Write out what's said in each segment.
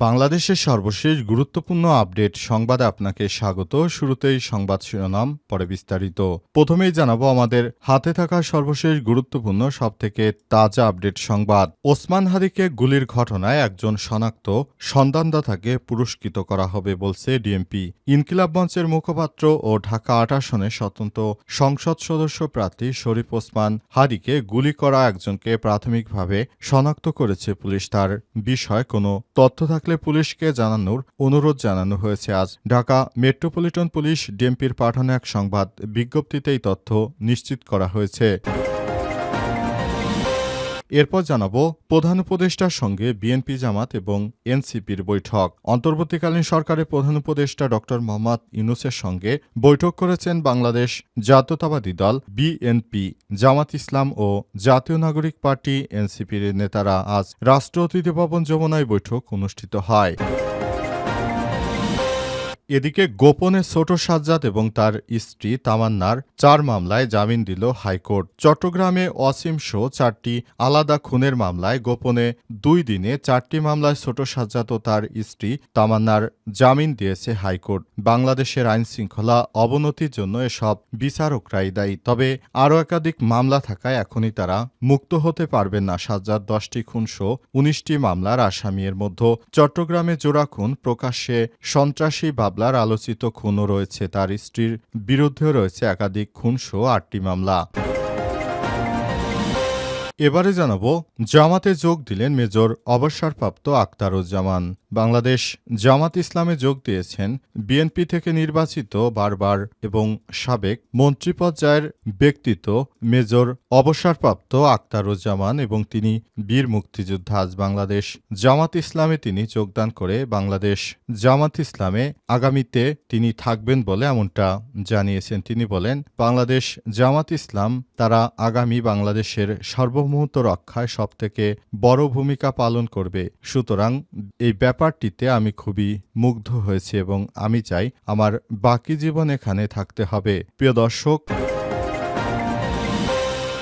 বাংলাদেশের সর্বশেষ গুরুত্বপূর্ণ আপডেট সংবাদে আপনাকে স্বাগত। শুরুতেই সংবাদ শিরোনাম, পরে বিস্তারিত। প্রথমেই জানাব আমাদের হাতে থাকা সর্বশেষ গুরুত্বপূর্ণ, সবথেকে তাজা আপডেট সংবাদ। ওসমান হাদিকে গুলির ঘটনায় একজন শনাক্ত, সন্ধানদাতাকে পুরস্কৃত করা হবে বলছে ডিএমপি। ইনকিলাব মঞ্চের মুখপাত্র ও ঢাকা আট আসনে স্বতন্ত্র সংসদ সদস্য প্রার্থী শরীফ ওসমান হাদিকে গুলি করা একজনকে প্রাথমিকভাবে শনাক্ত করেছে পুলিশ। তার বিষয়ে কোনো তথ্য থাকলে পুলিশকে জানানোর অনুরোধ জানানো হয়েছে আজ। ঢাকা মেট্রোপলিটন পুলিশ ডিএমপির পাঠানো এক সংবাদ বিজ্ঞপ্তিতেই তথ্য নিশ্চিত করা হয়েছে। এরপর জানাব প্রধান উপদেষ্টার সঙ্গে বিএনপি জামাত এবং এনসিপির বৈঠক। অন্তর্বর্তীকালীন সরকারের প্রধান উপদেষ্টা ড. মোহাম্মদ ইউনুসের সঙ্গে বৈঠক করেছেন বাংলাদেশ জাতীয়তাবাদী দল বিএনপি, জামাত ইসলাম ও জাতীয় নাগরিক পার্টি এনসিপির নেতারা। আজ রাষ্ট্র অতিথি ভবন যমুনায় বৈঠক অনুষ্ঠিত হয়। এদিকে গোপনে ছোট সাজ্জাদ এবং তার স্ত্রী তামান্নার চার মামলায় জামিন দিল হাইকোর্ট। চট্টগ্রামে অসীম শো চারটি আলাদা খুনের মামলায় গোপনে দুই দিনে চারটি মামলায় ছোট সাজ্জাদ ও তার স্ত্রী তামান্নার জামিন দিয়েছে হাইকোর্ট। বাংলাদেশের আইন শৃঙ্খলা অবনতির জন্য এসব বিচারকরাই দায়ী। তবে আরও একাধিক মামলা থাকায় এখনই তারা মুক্ত হতে পারবেন না। সাজ্জাদ দশটি খুনসহ উনিশটি মামলার আসামি এর মধ্যে চট্টগ্রামে জোড়া খুন প্রকাশ্যে সন্ত্রাসী বাবলার আলোচিত খুনও রয়েছে, তার স্ত্রীর বিরুদ্ধেও রয়েছে একাধিক খুনসহ আটটি মামলা। এবারে জানাব, জামাতে যোগ দিলেন মেজর অবসরপ্রাপ্ত আক্তারুজ্জামান বাংলাদেশ জামাত ইসলামে যোগ দিয়েছেন বিএনপি থেকে নির্বাচিত বারবার এবং সাবেক মন্ত্রী পর্যায়ের ব্যক্তিত্ব মেজর অবসরপ্রাপ্ত আক্তারুজ্জামান এবং তিনি বীর মুক্তিযোদ্ধা। আজ বাংলাদেশ জামাত ইসলামে তিনি যোগদান করে বাংলাদেশ জামাত ইসলামে আগামীতে তিনি থাকবেন বলে এমনটা জানিয়েছেন। তিনি বলেন, বাংলাদেশ জামাত ইসলাম তারা আগামী বাংলাদেশের সার্বভৌমত্ব রক্ষায় সবথেকে বড় ভূমিকা পালন করবে। সুতরাং এই ব্যাপারটিতে আমি খুবই মুগ্ধ হয়েছি এবং আমি চাই আমার বাকি জীবন এখানে থাকতে হবে। প্রিয় দর্শক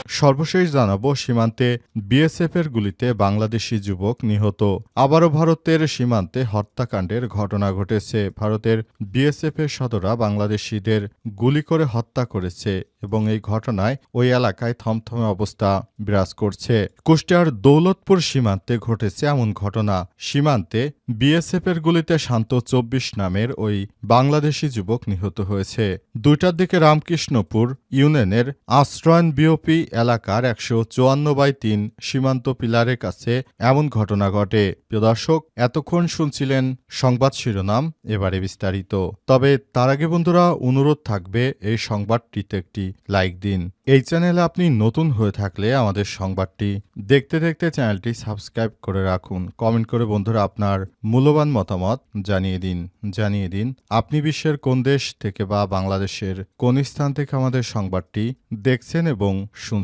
সর্বশেষ জানাব সীমান্তে বিএসএফের গুলিতে বাংলাদেশি যুবক নিহত। আবারও ভারতের সীমান্তে হত্যাকাণ্ডের ঘটনা ঘটেছে। ভারতের বিএসএফের সদরা বাংলাদেশিদের গুলি করে হত্যা করেছে এবং এই ঘটনায় ওই এলাকায় থমথমে অবস্থা বিরাজ করছে। কুষ্টিয়ার দৌলতপুর সীমান্তে ঘটেছে এমন ঘটনা। সীমান্তে বিএসএফের গুলিতে শান্ত চব্বিশ নামের ওই বাংলাদেশি যুবক নিহত হয়েছে। দুইটার দিকে রামকৃষ্ণপুর ইউনিয়নের আশ্রয়ন বিওপি এলাকার একশো চুয়ান্ন বাই তিন সীমান্ত পিলারের কাছে এমন ঘটনা ঘটে। প্রিয় দর্শক, এতক্ষণ শুনছিলেন সংবাদ শিরোনাম, এবারে বিস্তারিত। তবে তার আগে বন্ধুরা, অনুরোধ থাকবে এই সংবাদটিতে একটি লাইক দিন। এই চ্যানেলে আপনি নতুন হয়ে থাকলে আমাদের সংবাদটি দেখতে দেখতে চ্যানেলটি সাবস্ক্রাইব করে রাখুন। কমেন্ট করে বন্ধুরা আপনার মূল্যবান মতামত জানিয়ে দিন। জানিয়ে দিন, আপনি বিশ্বের কোন দেশ থেকে বা বাংলাদেশের কোন স্থান থেকে আমাদের সংবাদটি দেখছেন এবং শুনছেন।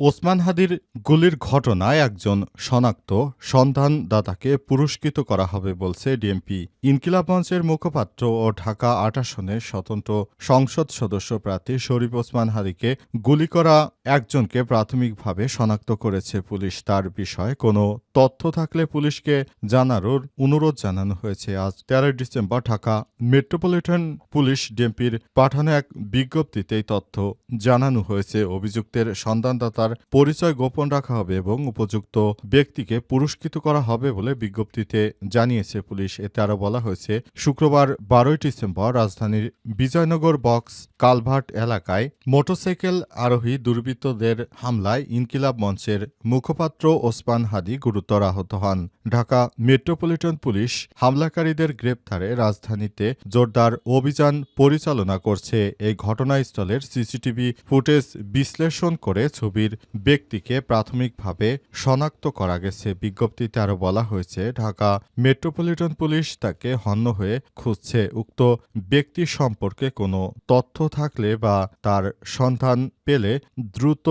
ওসমান হাদির গুলির ঘটনায় একজন শনাক্ত সন্ধানদাতাকে পুরস্কৃত করা হবে বলছে ডিএমপি। ইনকিলাব মঞ্চের মুখপাত্র ও ঢাকা আট স্বতন্ত্র সংসদ সদস্য প্রার্থী শরীফ ওসমান হাদিকে গুলি করা একজনকে প্রাথমিকভাবে শনাক্ত করেছে পুলিশ। তার বিষয়ে কোনো তথ্য থাকলে পুলিশকে জানানোর অনুরোধ জানানো হয়েছে। আজ তেরোই ডিসেম্বর ঢাকা মেট্রোপলিটন পুলিশ ডিএমপির পাঠানো এক বিজ্ঞপ্তিতে তথ্য জানানো হয়েছে। অভিযুক্তের সন্ধানদাতার পরিচয় গোপন রাখা হবে এবং উপযুক্ত ব্যক্তিকে পুরস্কৃত করা হবে বলে বিজ্ঞপ্তিতে জানিয়েছে পুলিশ। এতে আরও বলা হয়েছে, শুক্রবার বারোই ডিসেম্বর রাজধানীর বিজয়নগর বক্স কালভার্ট এলাকায় মোটরসাইকেল আরোহী দুর্বৃত্তদের হামলায় ইনকিলাব মঞ্চের মুখপাত্র ওসমান হাদি গুরুতর আহত হন। ঢাকা মেট্রোপলিটন পুলিশ হামলাকারীদের গ্রেপ্তারে রাজধানীতে জোরদার অভিযান পরিচালনা করছে। এই ঘটনাস্থলের সিসিটিভি ফুটেজ বিশ্লেষণ করে ছবির ব্যক্তিকে প্রাথমিকভাবে শনাক্ত করা গেছে। বিজ্ঞপ্তিতে আরও বলা হয়েছে, ঢাকা মেট্রোপলিটন পুলিশ তাকে হন্য হয়ে খুঁজছে। উক্ত ব্যক্তি সম্পর্কে কোনো তথ্য থাকলে বা তার সন্ধান পেলে দ্রুত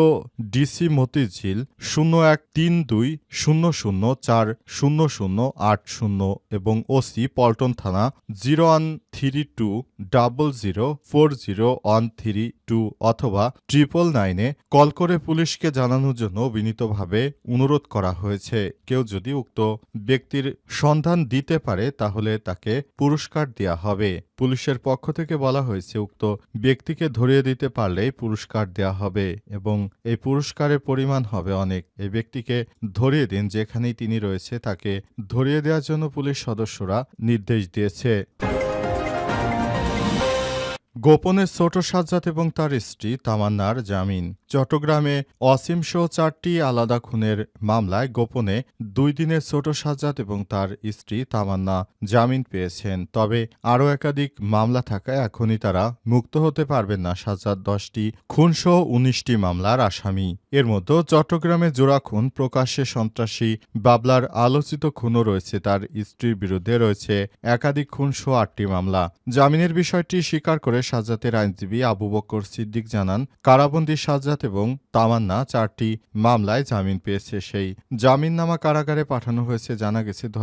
ডিসি মতিঝিল শূন্য এক তিন দুই শূন্য শূন্য চার শূন্য শূন্য আট শূন্য এবং ওসি পল্টন থানা zero one three two double zero four zero one three two অথবা ট্রিপল নাইনে কল করে পুলিশকে জানানোর জন্য বিনীতভাবে অনুরোধ করা হয়েছে। কেউ যদি উক্ত ব্যক্তির সন্ধান দিতে পারে, তাহলে তাকে পুরস্কার দেওয়া হবে। পুলিশের পক্ষ থেকে বলা হয়েছে, উক্ত ব্যক্তিকে ধরিয়ে দিতে পারলেই পুরস্কার দেওয়া হবে এবং এই পুরস্কারের পরিমাণ হবে অনেক। এই ব্যক্তিকে ধরিয়ে দিন, যেখানেই তিনি রয়েছে, তাকে ধরিয়ে দেওয়ার জন্য পুলিশ সদস্যরা নির্দেশ দিয়েছে। গোপনে ছোট সাজ্জাদ এবং তার স্ত্রী তামান্নার জামিন। চট্টগ্রামে অসীম সহ চারটি আলাদা খুনের মামলায় গোপনে দুই দিনের ছোট সাজ্জাদ এবং তার স্ত্রী তামান্না জামিন পেয়েছেন। তবে আরও একাধিক মামলা থাকায় এখনই তারা মুক্ত হতে পারবেন না। সাজ্জাদ দশটি খুনসহ উনিশটি মামলার আসামি। এর মধ্যে চট্টগ্রামে জোড়া খুন, প্রকাশ্যে সন্ত্রাসী বাবলার আলোচিত খুনও রয়েছে। তার স্ত্রীর বিরুদ্ধে রয়েছে একাধিক খুনসহ আটটি মামলা। জামিনের বিষয়টি স্বীকার করে সাজ্জাতের আইনজীবী আবু বক্কর সিদ্দিক জানান, কারাবন্দি সাজ্জাদ এবং তামান্না চারটি মামলায় জামিন পেয়েছে। সেই জামিননামা কারাগারে পাঠানো হয়েছে জানা গেছে দু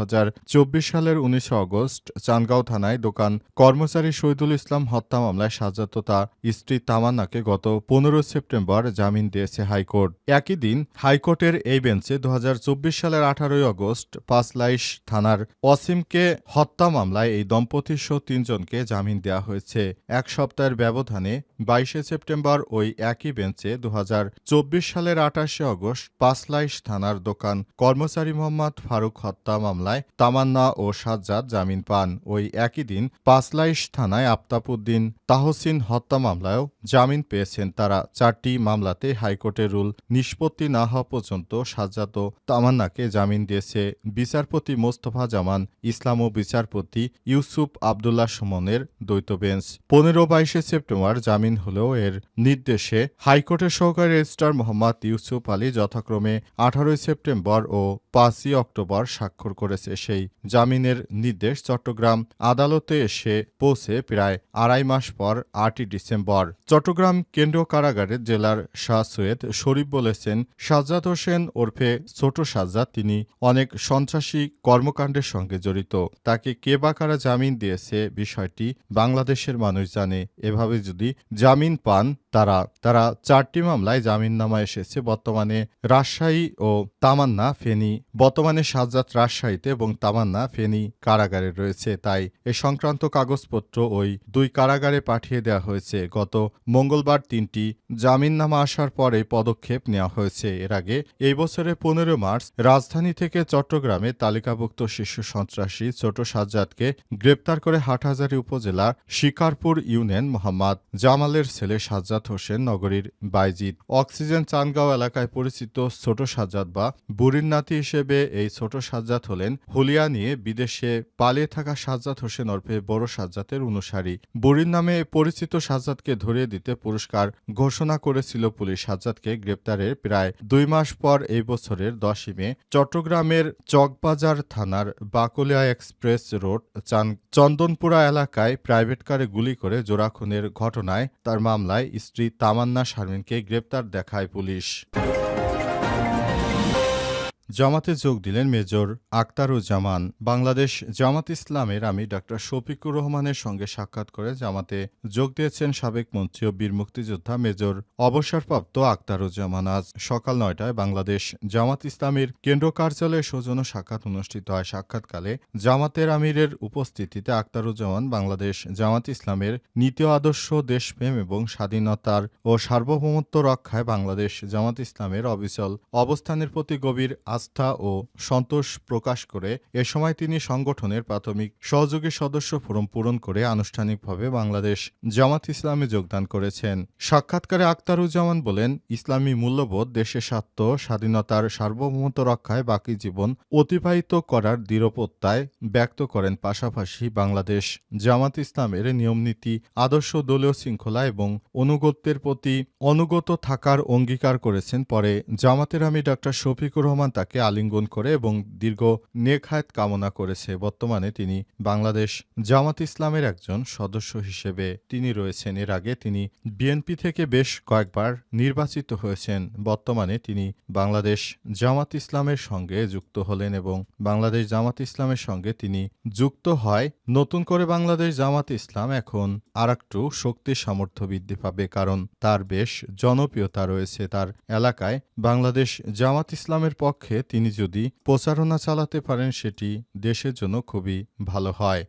সালের উনিশে অগস্ট চানগাঁও থানায় দোকান কর্মচারী শহীদুল ইসলাম হত্যা মামলায় ও তার স্ত্রী তামান্নাকে গত পনেরো সেপ্টেম্বর জামিন দিয়েছে হাইকোর্ট। একই দিন হাইকোর্টের এই বেঞ্চে দু হাজার চব্বিশ সালের আঠারোই অগস্ট পাঁচলাইশ থানার অসীমকে হত্যা মামলায় এই দম্পতির সহ তিনজনকে জামিন দেওয়া হয়েছে। এক সপ্তাহের ব্যবধানে বাইশে সেপ্টেম্বর ওই একই বেঞ্চে দু হাজার চব্বিশ সালের আঠাশে অগস্ট পাঁচলাইশ থানার দোকান কর্মচারী মোহাম্মদ ফারুক হত্যা মামলায় তামান্না ও সাজ্জাদ জামিন পান। ওই একই দিন পাঁচলাইশ থানায় আফতাবউদ্দিন তাহসিন হত্যা মামলায়ও জামিন পেয়েছেন তারা। চারটি মামলাতে হাইকোর্টের রুল নিষ্পত্তি না হওয়া পর্যন্ত সাজ্জাদ ও তামান্নাকে জামিন দিয়েছে। বিচারপতি মোস্তফা জামান, ইসলাম ও বিচারপতি ইউসুফ আবদুল্লাহ সুমনের দ্বৈত বেঞ্চ। পনেরো বাইশে সেপ্টেম্বর জামিন হলেও এর নির্দেশে হাইকোর্টের সহকারী রেজিস্ট্রার মোহাম্মদ ইউসুফ আলী যথাক্রমে আঠারোই সেপ্টেম্বর ও পাঁচই অক্টোবর স্বাক্ষর করেছে। সেই জামিনের নির্দেশ চট্টগ্রাম আদালতে এসে পৌঁছে প্রায় আড়াই মাস পর আটই ডিসেম্বর। চট্টগ্রাম কেন্দ্রীয় কারাগারের জেলার শাহ সৈয়দ শরীফ বলেছেন, সাজ্জাদ হোসেন ওরফে ছোট সাজ্জাদ তিনি অনেক সন্ত্রাসী কর্মকাণ্ডের সঙ্গে জড়িত। তাকে কে বা কারা জামিন দিয়েছে বিষয়টি বাংলাদেশের মানুষ জানে। এভাবে যদি জামিন পান, তারা তারা চারটি মামলায় জামিননামা এসেছে। বর্তমানে রাজশাহী ও তামান্না, ফেনী। বর্তমানে সাজ্জাদ রাজশাহীতে এবং তামান্না, ফেনী কারাগারে রয়েছে। তাই এ সংক্রান্ত কাগজপত্র ওই দুই কারাগারে পাঠিয়ে দেওয়া হয়েছে। গত মঙ্গলবার তিনটি জামিননামা আসার পরে পদক্ষেপ নেওয়া হয়েছে। এর আগে এই বছরের পনেরো মার্চ রাজধানী থেকে চট্টগ্রামে তালিকাভুক্ত শীর্ষ সন্ত্রাসী ছোট সাজ্জাদকে গ্রেপ্তার করে হাটহাজারী উপজেলার শিকারপুর ইউনিয়ন মোহাম্মদ জামালের ছেলে সাজ্জাদ হোসেন নগরীর বাইজিদ অক্সিজেন চানগাঁও এলাকায় পরিচিত ছোট সাজ্জাদ বা বুড়ির নাতি হিসেবে এই ছোট সাজ্জাদ হলেন হুলিয়া নিয়ে বিদেশে পালিয়ে থাকা সাজ্জাদ হোসেন ওরফে বড় সাজ্জাদের অনুসারী। বুড়ির নামে পরিচিত সাজ্জাদকে ধরিয়ে দিতে পুরস্কার ঘোষণা করেছিল পুলিশ। সাজ্জাদকে গ্রেপ্তারের প্রায় দুই মাস পর এই বছরের দশই মে চট্টগ্রামের চকবাজার থানার বাকলিয়া এক্সপ্রেস রোড, চান চন্দনপুরা এলাকায় প্রাইভেট কারে গুলি করে জোড়াখুনের ঘটনায় তার মামলায় স্ত্রী তামান্না শারমিনকে গ্রেপ্তার দেখায় পুলিশ। জামাতে যোগ দিলেন মেজর আক্তারুজ্জামান বাংলাদেশ জামাত ইসলামের আমি ডাক্তার শফিকুর রহমানের সঙ্গে সাক্ষাৎ করে জামাতে যোগ দিয়েছেন সাবেক মন্ত্রী ও বীর মুক্তিযোদ্ধা মেজর অবসরপ্রাপ্ত আক্তারুজ্জামান আজ সকাল নয়টায় বাংলাদেশ জামাত ইসলামের কেন্দ্র কার্যালয়ে সৌজন্য সাক্ষাৎ অনুষ্ঠিত হয়। সাক্ষাৎকালে জামাতের আমিরের উপস্থিতিতে আক্তারুজ্জামান বাংলাদেশ জামাত ইসলামের নীতি আদর্শ, দেশপ্রেম এবং স্বাধীনতার ও সার্বভৌমত্ব রক্ষায় বাংলাদেশ জামাত ইসলামের অবিচল অবস্থানের প্রতি গভীর আস্থা ও সন্তোষ প্রকাশ করে এ সময় তিনি সংগঠনের প্রাথমিক সহযোগী সদস্য ফরম পূরণ করে আনুষ্ঠানিকভাবে বাংলাদেশ জামাত ইসলামে যোগদান করেছেন। সাক্ষাৎকারে আক্তারুজ্জামান বলেন, ইসলামী মূল্যবোধ দেশের স্বার্থ, স্বাধীনতার সার্বভৌমত্ব রক্ষায় বাকি জীবন অতিবাহিত করার দৃঢ়প্রত্যয় ব্যক্ত করেন। পাশাপাশি বাংলাদেশ জামাত ইসলামের নিয়মনীতি আদর্শ দলীয় শৃঙ্খলা এবং অনুগত্যের প্রতি অনুগত থাকার অঙ্গীকার করেছেন। পরে জামাতের আমি ডাক্তার শফিকুর রহমান তাকে আলিঙ্গন করে এবং দীর্ঘ নেখায়াত কামনা করেছে। বর্তমানে তিনি বাংলাদেশ জামাত ইসলামের একজন সদস্য হিসেবে তিনি রয়েছেন। এর আগে তিনি বিএনপি থেকে বেশ কয়েকবার নির্বাচিত হয়েছেন। বর্তমানে তিনি বাংলাদেশ জামাত ইসলামের সঙ্গে যুক্ত হলেন এবং বাংলাদেশ জামাত ইসলামের সঙ্গে তিনি যুক্ত হয়। নতুন করে বাংলাদেশ জামাত ইসলাম এখন আরেকটু শক্তি সামর্থ্য বৃদ্ধি পাবে কারণ তার বেশ জনপ্রিয়তা রয়েছে। তার এলাকায় বাংলাদেশ জামাত ইসলামের পক্ষে তিনি যদি প্রচারণা চালাতে পারেন সেটি দেশের জন্য খুবই ভালো হয়।